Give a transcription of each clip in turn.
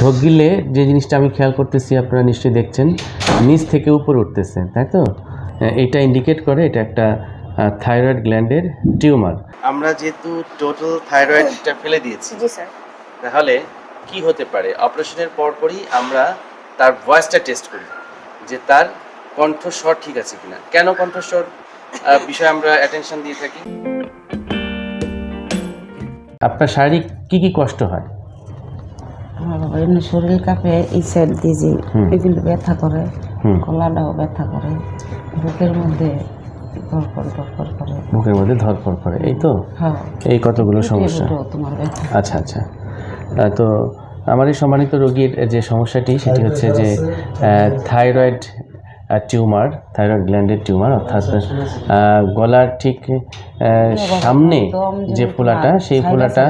ঢোক গিলে যে জিনিসটা আমি খেয়াল করতেছি আপনারা নিশ্চয়ই দেখছেন নিচ থেকে উপরে উঠতেছে তাই তো? এটা ইন্ডিকেট করে এটা একটা থাইরয়েড গ্ল্যান্ডের টিউমার আমরা যেহেতু টোটাল থাইরয়েডটা ফেলে দিয়েছি জি স্যার। তাহলে কি হতে পারে? অপারেশনের পরপরই আমরা তার ভয়েসটা টেস্ট করি যে তার কণ্ঠস্বর ঠিক আছে কিনা। কেন কণ্ঠস্বর? বিষয়ে আমরা অ্যাটেনশন দিয়ে থাকি। আপনার শারীরিক কি কি কষ্ট হয়? এমনি শরীর কাঁপে এই সাইড দিয়ে যে এগুলো ব্যথা করে। গলাটাও ব্যথা করে বুকের মধ্যে বুকের মধ্যে ধরপড় করে এই তো? হ্যাঁ। এই কতগুলো সমস্যা? আচ্ছা আচ্ছা। তো আমার এই সম্মানিত রোগীর যে সমস্যাটি সেটি হচ্ছে যে থাইরয়েড টিউমার থাইরয়েড গ্ল্যান্ডের টিউমার অর্থাৎ গলার ঠিক সামনে যে যে ফোলাটা সেই ফোলাটা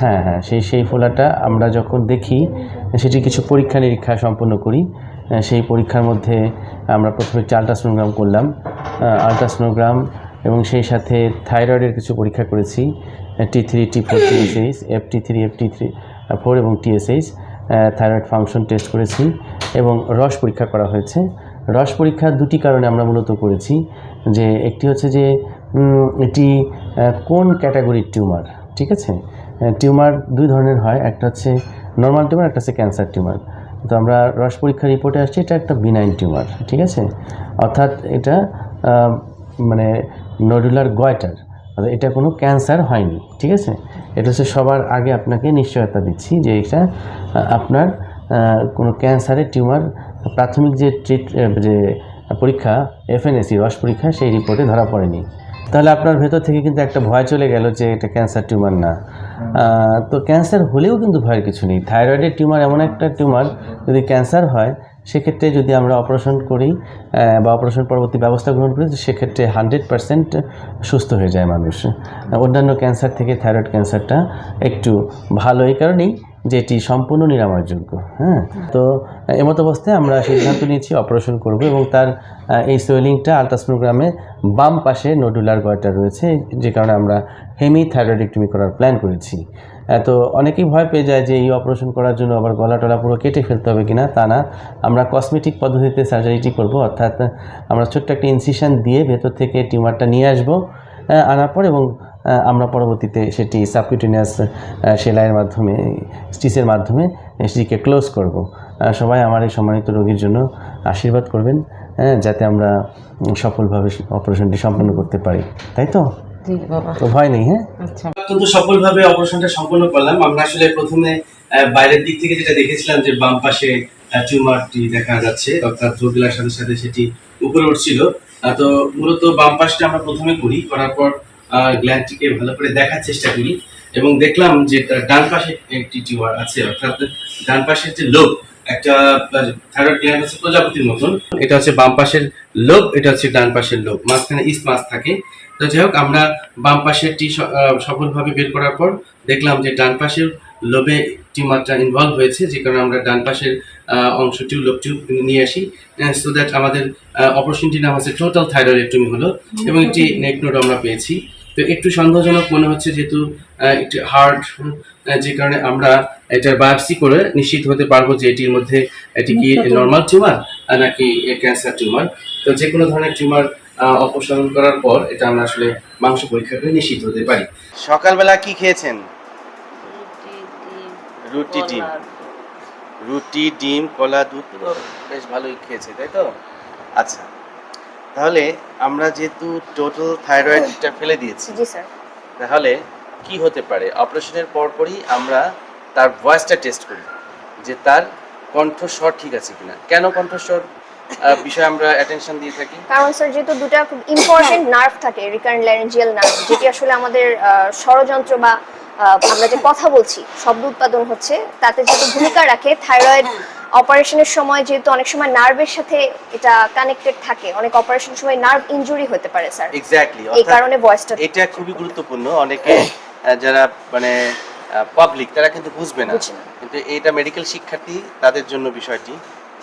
হ্যাঁ হ্যাঁ সেই সেই ফোলাটা আমরা যখন দেখি সেটি কিছু পরীক্ষা নিরীক্ষা সম্পন্ন করি। সেই পরীক্ষার মধ্যে আমরা প্রথমে একটি আলট্রাসোনোগ্রাম করলাম। আলট্রাসোনোগ্রাম এবং সেই সাথে থাইরয়েডের কিছু পরীক্ষা করেছি। T three T four TSH F T three F T three four এবং টিএসএইচ থাইরয়েড ফাংশন টেস্ট করেছি এবং রস পরীক্ষা করা হয়েছে। রস পরীক্ষা দুটি কারণে আমরা মূলত করেছি। যে একটি হচ্ছে যে এটি কোন ক্যাটাগরির টিউমার, ঠিক আছে? টিউমার দুই ধরনের হয়, একটা হচ্ছে নর্মাল টিউমার, একটা হচ্ছে ক্যান্সার টিউমার। তো আমরা রস পরীক্ষা রিপোর্টে আসছি, এটা একটা বিনাইন টিউমার, ঠিক আছে? অর্থাৎ এটা মানে নডুলার গয়টার এটা কোনো ক্যান্সার হয়নি, ঠিক আছে? এটা হচ্ছে সবার আগে আপনাকে নিশ্চয়তা দিচ্ছি যে এটা আপনার কোনো ক্যান্সারের টিউমার প্রাথমিক যে ট্রিট যে পরীক্ষা এফএনএসি রস পরীক্ষা, সেই রিপোর্টে ধরা পড়েনি। তাহলে আপনার ভেতর থেকে কিন্তু একটা ভয় চলে গেল যে এটা ক্যান্সার টিউমার না। তো ক্যান্সার হলেও কিন্তু ভয়ের কিছু নেই। থাইরয়েডের টিউমার এমন একটা টিউমার যদি ক্যান্সার হয়, সেক্ষেত্রে যদি আমরা অপারেশন করি বা অপারেশন পরবর্তী ব্যবস্থা গ্রহণ করি সেক্ষেত্রে হান্ড্রেড পারসেন্ট সুস্থ হয়ে যায় মানুষ। অন্যান্য ক্যান্সার থেকে থাইরয়েড ক্যান্সারটা একটু ভালো, এই কারণেই যে এটি সম্পূর্ণ নিরাময়যোগ্য হ্যাঁ? তো এমত অবস্থায় আমরা সিদ্ধান্ত নিয়েছি অপারেশন করব এবং তার এই সোয়েলিংটা আলট্রাসোনোগ্রামে বাম পাশে নোডুলার গয়টা রয়েছে, যে কারণে আমরা হেমি থাইরয়েডেক্টমি করার প্ল্যান করেছি। তো, অনেকেই ভয় পেয়ে যায় যে এই অপারেশন করার জন্য আবার গলা টলা পুরো কেটে ফেলতে হবে কিনা, তা না। আমরা কসমেটিক পদ্ধতিতে সার্জারিটি করব, অর্থাৎ আমরা ছোট্ট একটা ইনসিশন দিয়ে ভেতর থেকে টিউমারটা নিয়ে আসব আনার পর এবং আমরা পরবর্তীতে সেটি সাবকিউটিনিয়াস সেলাইয়ের মাধ্যমে স্টিচের মাধ্যমে সেটিকে ক্লোজ করব। সবাই আমার এই সম্মানিত রোগীর জন্য আশীর্বাদ করবেন হ্যাঁ, যাতে আমরা সফলভাবে অপারেশনটি সম্পন্ন করতে পারি। তাই তো? তো ভয় নেই হ্যাঁ? আচ্ছা। অত্যন্ত সফলভাবে অপারেশনটা সম্পন্ন করলাম। আমরা আসলে প্রথমে আহ, বাইরের দিক থেকে যেটা দেখেছিলাম যে বাম পাশে টিউমারটি দেখা যাচ্ছে অর্থাৎ জটিলার সাথে সাথে সেটি উপরে উঠছিল। তো মূলত বাম পাশটা আমরা প্রথমে করি করার পর গ্ল্যান্ডটিকে ভালো করে দেখার চেষ্টা করি। এবং দেখলাম যে ডান পাশে একটি টিউমার আছে অর্থাৎ ডান পাশের যে লোভ একটা থাইরয়েড গ্ল্যান্ড হচ্ছে প্রজাপতির মতন। এটা হচ্ছে বাম পাশের লোভ এটা হচ্ছে ডান পাশের লোভ মাঝখানে ইস মাছ থাকে। তো যাই হোক আমরা বাম পাশেরটি স- আহ, সফলভাবে বের করার পর দেখলাম যে ডান পাশের লোবে টিউমারটা ইনভলভ হয়েছে যে কারণে আমরা ডান পাশের অংশটিও লোবটিও নিয়ে আসি। সো দ্যাট আমাদের অপারেশনটির নাম হচ্ছে টোটাল থাইরয়েড থাইরয়েডেক্টমি হলো এবং একটি নেক নোড আমরা পেয়েছি। তো একটু সন্দেহজনক মনে হচ্ছে যেহেতু একটি হার্ড যে কারণে আমরা এটার বায়োপসি করে নিশ্চিত হতে পারব যে এটির মধ্যে এটি কি নর্মাল টিউমার নাকি ক্যান্সার টিউমার তো যে কোনো ধরনের টিউমার অপসারণ করার পর এটা আমরা আসলে মাংস পরীক্ষা করে নিশ্চিত হতে পারি। সকালবেলা কি খেয়েছেন? রুটি ডিম রুটি ডিম। কলা দুধ বেশ ভালোই খেয়েছে তাই তো? আচ্ছা। তাহলে আমরা যেহেতু টোটাল থাইরয়েডটা ফেলে দিয়েছি জি স্যার তাহলে কি হতে পারে? অপারেশনের পরপরই আমরা তার ভয়েসটা টেস্ট করি যে তার কণ্ঠস্বর ঠিক আছে কিনা। কেন কণ্ঠস্বর? বিষয়ে আমরা অ্যাটেনশন দিয়ে থাকি। কারণ স্যার যেহেতু দুটা খুব ইম্পর্টেন্ট নার্ভ থাকে রিকারেন্ট ল্যারেঞ্জিয়াল নার্ভ যেটি আসলে আমাদের ষড়যন্ত্র বা আমরা যে কথা বলছি শব্দ উৎপাদন হচ্ছে তাতে যেহেতু ভূমিকা রাখে থাইরয়েড অপারেশনের সময় যেহেতু অনেক সময় নার্ভের সাথে এটা কানেক্টেড থাকে অনেক অপারেশন সময় নার্ভ ইনজুরি হতে পারে স্যার। এক্স্যাক্টলি এই কারণে ভয়েসটা এটা খুবই গুরুত্বপূর্ণ। অনেকে যারা মানে পাবলিক তারা কিন্তু বুঝবে না। কিন্তু এটা মেডিকেল শিক্ষার্থী তাদের জন্য বিষয়টি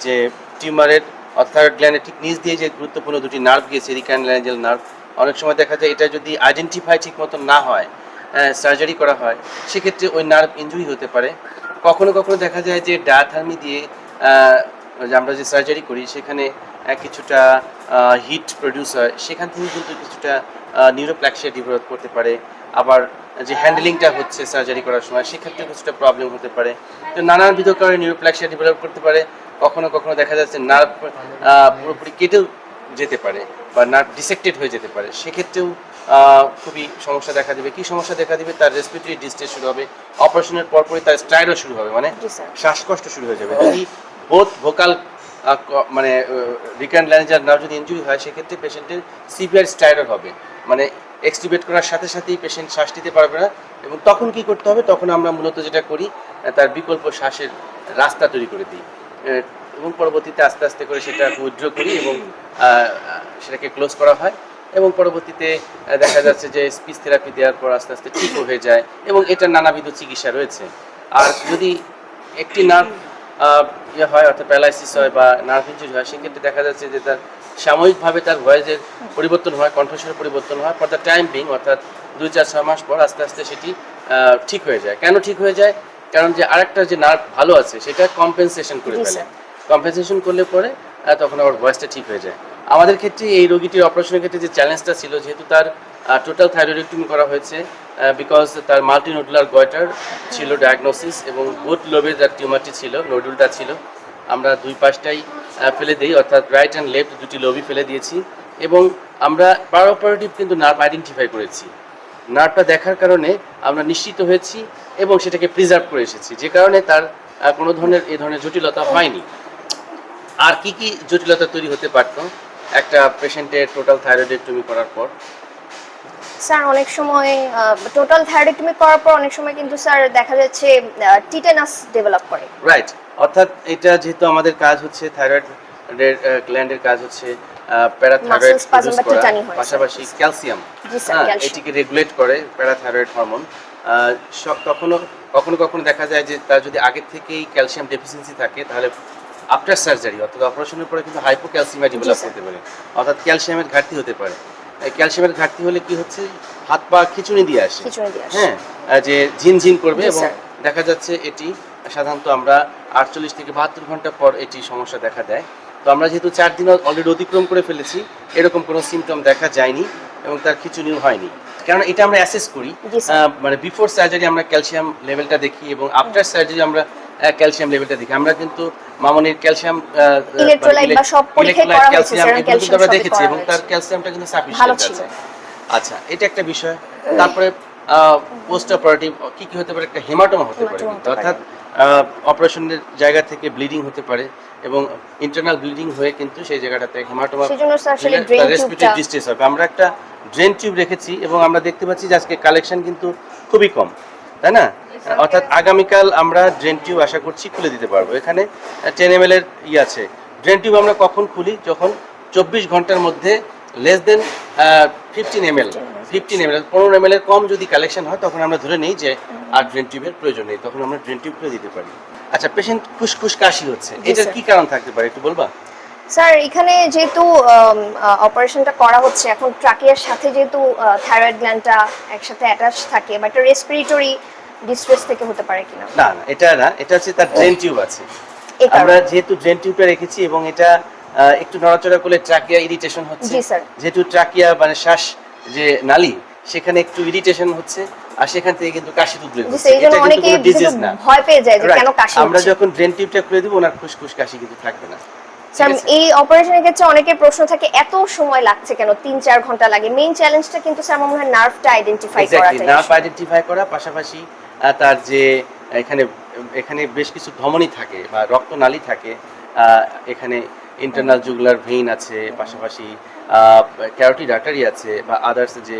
যে টিউমারের অর্থাৎ গ্ল্যান্ডের ঠিক নিচ দিয়ে যে গুরুত্বপূর্ণ দুটি নার্ভ গিয়েছে রিকান ল্যাঞ্জেল নার্ভ অনেক সময় দেখা যায় এটা যদি আইডেন্টিফাই ঠিক মতো না হয় সার্জারি করা হয় সেক্ষেত্রে ওই নার্ভ ইনজুরি হতে পারে। কখনো কখনো দেখা যায় যে ডায়াথার্মি দিয়ে আমরা যে সার্জারি করি, সেখানে কিছুটা হিট প্রডিউস হয়। সেখান থেকে কিন্তু কিছুটা নিউরোপ্ল্যাক্সিয়া ডেভেলপ করতে পারে। আবার যে হ্যান্ডেলিংটা হচ্ছে সার্জারি করার সময়, সেক্ষেত্রে কিছুটা প্রবলেম হতে পারে। তো নানাবিধ কারণে নিউরোপ্ল্যাক্সিয়া ডেভেলপ করতে পারে। কখনো কখনো দেখা যাচ্ছে নার্ভ পুরোপুরি কেটেও যেতে পারে বা নার্ভ ডিসেক্টেড হয়ে যেতে পারে। সেক্ষেত্রেও খুবই সমস্যা দেখা দিবে। কি সমস্যা দেখা দিবে? তার রেসপিরেটরি ডিস্ট্রেস শুরু হবে। অপারেশনের পরপরই তার স্ট্রাইডও শুরু হবে মানে শ্বাসকষ্ট শুরু হয়ে যাবে। যদি বোথ ভোকাল মানে রিকার্ন ল্যানেজার নার্ভ যদি ইনজুরি হয় সেক্ষেত্রে পেশেন্টের সিভিয়ার স্টাইডর হবে। মানে এক্সটিবেট করার সাথে সাথেই পেশেন্ট শ্বাস নিতে পারবে না। এবং তখন কি করতে হবে? তখন আমরা মূলত যেটা করি তার বিকল্প শ্বাসের রাস্তা তৈরি করে দিই। এবং পরবর্তীতে আস্তে আস্তে করে সেটা উইথড্র করি এবং সেটাকে ক্লোজ করা হয়। এবং পরবর্তীতে দেখা যাচ্ছে যে স্পিচ থেরাপি দেওয়ার পর আস্তে আস্তে ঠিকও হয়ে যায় এবং এটার নানাবিধ চিকিৎসা রয়েছে। আর যদি একটি নার্ভ ইয়ে হয় অর্থাৎ প্যারালাইসিস হয় বা নার্ভ ইঞ্জুরি হয় সেক্ষেত্রে দেখা যাচ্ছে যে তার সাময়িকভাবে তার ভয়েসের পরিবর্তন হয় কণ্ঠস্বরের পরিবর্তন হয় ফর দ্য টাইম বিং অর্থাৎ দুই চার ছয় মাস পর আস্তে আস্তে সেটি ঠিক হয়ে যায়। কেন ঠিক হয়ে যায়? কারণ যে আরেকটা যে নার্ভ ভালো আছে সেটা কম্পেনসেশন করে ফেলে। কম্পেনসেশন করলে পরে তখন আবার ভয়েসটা ঠিক হয়ে যায়। আমাদের ক্ষেত্রে এই রোগীটির অপারেশনের ক্ষেত্রে যে চ্যালেঞ্জটা ছিল, যেহেতু তার টোটাল থাইরয়েডেক্টমি করা হয়েছে বিকজ তার মাল্টিনোডুলার গয়টার ছিল ডায়াগনোসিস এবং বোথ লোবের যার টিউমারটি ছিল নোডুলটা ছিল, আমরা দুই পাশটাই ফেলে দিই, অর্থাৎ রাইট অ্যান্ড লেফট দুটি লোবই ফেলে দিয়েছি এবং আমরা পার অপারেটিভ কিন্তু নার্ভ আইডেন্টিফাই করেছি। নার্ভটা দেখার কারণে আমরা নিশ্চিত হয়েছি এবং সেটাকে প্রিজার্ভ করে এসেছি। যে কারণে তার কোনো ধরনের এ ধরনের জটিলতা হয়নি। আর কি কি জটিলতা তৈরি হতে পারত? একটা পেশেন্টের টোটাল থাইরয়েডেক্টমি করার পর? স্যার অনেক সময় টোটাল থাইরয়েডেক্টমি করার পর অনেক সময় কিন্তু স্যার দেখা যাচ্ছে টিটেনাস ডেভেলপ করে। রাইট অর্থাৎ এটা যেহেতু আমাদের কাজ হচ্ছে থাইরয়েড গ্ল্যান্ডের কাজ হচ্ছে প্যারাথাইরয়েড পাশাপাশি ক্যালসিয়াম হ্যাঁ ক্যালসিয়াম এটিকে রেগুলেট করে প্যারাথাইরয়েড হরমোন কখনো কখনো কখনো দেখা যায় যে তার যদি আগের থেকেই ক্যালসিয়াম ডেফিসিয়েন্সি থাকে তাহলে আফটার সার্জারি অর্থাৎ অপারেশনের পরে কিন্তু হাইপোক্যালসিমিয়া ডেভেলপ। করতে পারে অর্থাৎ ক্যালসিয়ামের ঘাটতি হতে পারে। এই ক্যালসিয়ামের ঘাটতি হলে কি হচ্ছে? হাত পা খিচুনি দিয়ে আসে। হ্যাঁ যে ঝিনঝিন করবে এবং দেখা যাচ্ছে এটি সাধারণত আমরা আটচল্লিশ থেকে বাহাত্তর ঘণ্টা পর এটি সমস্যা দেখা দেয়। তো আমরা যেহেতু চার দিন অলরেডি অতিক্রম করে ফেলেছি এরকম কোনো সিমটম দেখা যায়নি এবং তার খিচুনিও হয়নি। কারণ এটা আমরা অ্যাসেস করি মানে বিফোর সার্জারি আমরা ক্যালসিয়াম লেভেলটা দেখি এবং আফটার সার্জারি আমরা ক্যালসিয়াম লেভেলটা দেখি। আমরা কিন্তু মামনির ক্যালসিয়াম Electrolyte বা সব পরীক্ষাই করা হয়েছে, ক্যালসিয়াম আমরা দেখেছি এবং তার ক্যালসিয়ামটা কিন্তু সাফিসিয়েন্ট আছে। আচ্ছা এটা একটা বিষয়। তারপরে পোস্ট অপারেটিভ কি কি হতে পারে? একটা হেমাটোমা হতে পারে। অর্থাৎ অপারেশনের জায়গা থেকে ব্লিডিং হতে পারে এবং ইন্টারনাল ব্লিডিং হয়ে কিন্তু সেই জায়গাটাতে হেমাটোমা সেজন্য স্যার আসলে ড্রেন টিউবটা ডিস্ট্রেস হবে। আমরা একটা ড্রেন টিউব রেখেছি এবং আমরা দেখতে পাচ্ছি যে আজকে কালেকশন কিন্তু খুবই কম। তাই না? অর্থাৎ আগামীকাল আমরা ড্রেন টিউব আশা করছি খুলে দিতে পারব। এখানে টেন এম এর ই আছে। ড্রেন টিউব আমরা কখন খুলি? যখন চব্বিশ ঘণ্টার মধ্যে less than fifteen M L fifteen M L পনেরো এম এল এর কম যদি কালেকশন হয় তখন আমরা ধরে নিই যে আর ড্রেন টিউবের প্রয়োজন নেই। তখন আমরা ড্রেন টিউব খুলে দিতে পারি। আচ্ছা পেশেন্ট খুশখুশ কাশি হচ্ছে। এটার কি কারণ থাকতে পারে একটু বলবা? স্যার এখানে যেহেতু অপারেশনটা করা হচ্ছে এখন ট্রাকিয়ার সাথে যেহেতু থাইরয়েড গ্ল্যান্ডটা একসাথে অ্যাটাচ থাকে বা একটা রেসপিরেটরি ডিস্ট্রেস থেকে হতে পারে কিনা? না না এটা না এটা হচ্ছে তার ড্রেন টিউব আছে। আমরা যেহেতু ড্রেন টিউবটা রেখেছি এবং এটা একটু নড়াচড়া করলে ট্রাকিয়া ইরিটেশন হচ্ছে। যেহেতু ট্রাকিয়া মানে শ্বাস যে নালী সেখানে একটু ইরিটেশন হচ্ছে আর সেখান থেকে কিন্তু কাশি উদ্রেক হচ্ছে। এটা কিন্তু ডিজিজ না। ভয় পেয়ে যায় যে কেন কাশি আমরা যখন ড্রেন টিউবটা খুলে দিব ওনার খুশখুশ কাশি কিন্তু থাকবে না। স্যার এই অপারেশনের ক্ষেত্রে অনেকের প্রশ্ন থাকে এত সময় লাগছে কেন? তিন চার ঘণ্টা লাগে। মেইন চ্যালেঞ্জটা কিন্তু স্যার মনে হয় নার্ভটা আইডেন্টিফাই করাটাই নার্ভ আইডেন্টিফাই করা পাশাপাশি তার যে এখানে এখানে বেশ কিছু ধমনী থাকে বা রক্তনালী থাকে এখানে ইন্টারনাল জুগুলার ভেইন আছে পাশাপাশি ক্যারোটি আর্টারি আছে বা আদার্স যে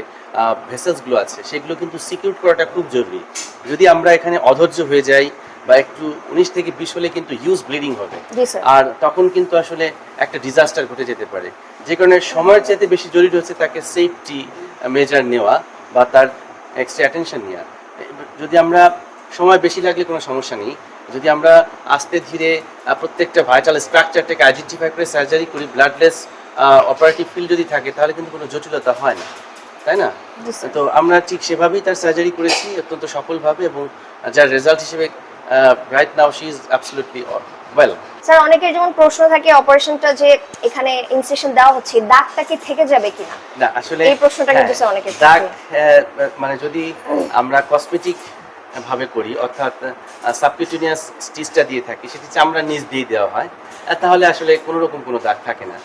ভেসেলসগুলো আছে সেগুলো কিন্তু সিকিউর করাটা খুব জরুরি। যদি আমরা এখানে অধৈর্য হয়ে যাই বা একটু উনিশ থেকে বিশ হলে কিন্তু হিউজ ব্লিডিং হবে। আর তখন কিন্তু আসলে একটা ডিজাস্টার ঘটে যেতে পারে। যে কারণে সময়ের চাইতে বেশি জরুরি হচ্ছে তাকে সেফটি মেজার নেওয়া বা তার এক্সট্রা অ্যাটেনশন নেওয়া। যদি আমরা সময় বেশি লাগলে কোনো সমস্যা নেই। যদি আমরা আস্তে ধীরে প্রত্যেকটা ভাইটাল স্ট্রাকচারটাকে আইডেন্টিফাই করে সার্জারি করি ব্লাডলেস অপারেটিভ ফিল্ড যদি থাকে তাহলে কিন্তু কোনো জটিলতা হয় না। তাই না? তো আমরা ঠিক সেভাবেই তার সার্জারি করেছি অত্যন্ত সফলভাবে এবং যার রেজাল্ট হিসেবে right now she is absolutely well sir অনেকের যেমন প্রশ্ন থাকে অপারেশনটা যে এখানে ইনসেশন দেওয়া হচ্ছে দাগটা কি থেকে যাবে কিনা? না আসলে এই প্রশ্নটা কিন্তু স্যার অনেকের দাগ মানে যদি আমরা কসমেটিক ভাবে করি অর্থাৎ সাবকিউটিনিয়াস স্টিচটা দিয়ে থাকি সেটি চামড়ার নিচ দিয়ে দেওয়া হয় তাহলে আসলে কোনো রকম কোনো দাগ থাকে না।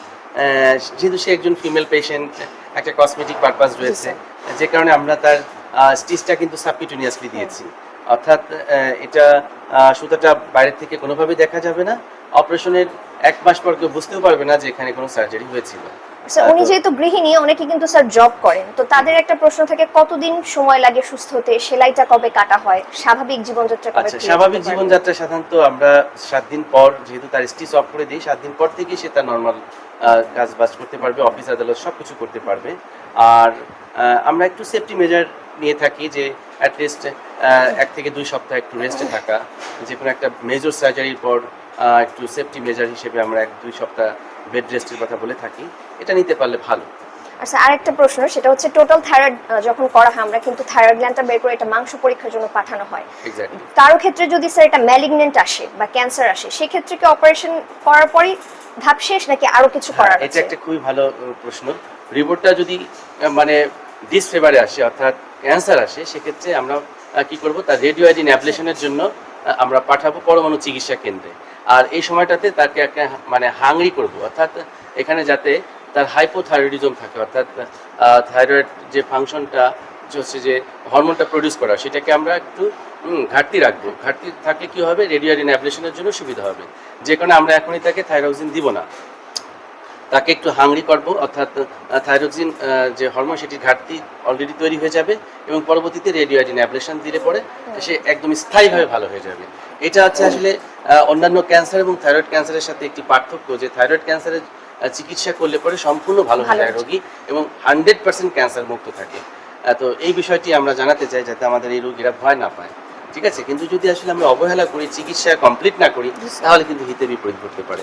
যেহেতু সে একজন ফিমেল পেশেন্ট একটা কসমেটিক পারপাস রয়েছে যে কারণে আমরা তার স্টিচটা কিন্তু সাবকিউটিনিয়াসলি দিয়েছি। অর্থাৎ এটা সুতাটা বাইরের থেকে কোনোভাবেই দেখা যাবে না। অপারেশনের এক মাস পর কেউ বুঝতেও পারবে না যে এখানে কোনো সার্জারি হয়েছিল। স্যার উনি যেহেতু গৃহিণী অনেকে কিন্তু স্যার জব করেন। তো তাদের একটা প্রশ্ন থাকে কতদিন সময় লাগে সুস্থ হতে? সেলাইটা কবে কাটা হয়? স্বাভাবিক জীবনযাত্রা কবে আচ্ছা স্বাভাবিক জীবনযাত্রা সাধারণত আমরা সাত দিন পর যেহেতু তার স্টিচ অফ করে দিই সাত দিন পর থেকে সে তার নর্মাল কাজ বাজ করতে পারবে, অফিস, আদালত সব কিছু করতে পারবে। আর আমরা একটু সেফটি মেজার নিয়ে থাকি যে অ্যাটলিস্ট এক থেকে দুই সপ্তাহ একটু রেস্টে থাকা যে কোনো একটা মেজর সার্জারির পর একটু সেফটি মেজার হিসেবে আমরা এক দুই সপ্তাহ বেড রেস্টের কথা বলে থাকি। এটা নিতে পারলে ভালো। আচ্ছা আরেকটা প্রশ্ন সেটা হচ্ছে টোটাল থাইরয়েড যখন করা হয় আমরা কিন্তু থাইরয়েড গ্ল্যান্ডটা বের করে এটা মাংস পরীক্ষার জন্য পাঠানো হয়। কারও ক্ষেত্রে যদি স্যার এটা ম্যালিগনেন্ট আসে বা ক্যান্সার আসে সেক্ষেত্রে কি অপারেশন করার পরই ধাপ শেষ নাকি আরও কিছু করার হ্যাঁ, এটা একটা খুবই ভালো প্রশ্ন। রিপোর্টটা যদি মানে ডিসফেভারে আসে অর্থাৎ ক্যান্সার আসে সেক্ষেত্রে আমরা কি করব তার রেডিওয়াইডিন অ্যাবলেশনের জন্য আমরা পাঠাবো পরমাণু চিকিৎসা কেন্দ্রে। আর এই সময়টাতে তাকে একটা মানে হাংরি করব অর্থাৎ এখানে যাতে তার হাইপোথাইরয়েডিজম থাকে, অর্থাৎ থাইরয়েড যে ফাংশনটা হচ্ছে যে হরমোনটা প্রডিউস করা, সেটাকে আমরা একটু ঘাটতি রাখব। ঘাটতি থাকলে কি হবে? রেডিওয়াইডিন অ্যাবলেশনের জন্য সুবিধা হবে। যে কারণে আমরা এখনই তাকে থাইরক্সিন দিব না। তাকে একটু হাংরি করব, অর্থাৎ থাইরক্সিন যে হরমোন সেটির ঘাটতি অলরেডি তৈরি হয়ে যাবে এবং পরবর্তীতে রেডিওয়াইডিন অ্যাবলেশন দিলে পরে সে একদম স্থায়ীভাবে ভালো হয়ে যাবে। এটা হচ্ছে আসলে অন্যান্য ক্যান্সার এবং থাইরয়েড ক্যান্সারের সাথে একটি পার্থক্য যে থাইরয়েড ক্যান্সারের চিকিৎসা করলে পরে সম্পূর্ণ ভালো হয়ে যায় রোগী এবং হান্ড্রেড পার্সেন্ট ক্যান্সার মুক্ত থাকে। তো এই বিষয়টি আমরা জানাতে চাই যাতে আমাদের এই রোগীরা ভয় না পায়। ঠিক আছে? কিন্তু যদি আসলে আমরা অবহেলা করি চিকিৎসা কমপ্লিট না করি তাহলে কিন্তু হিতে বিপরীত করতে পারে।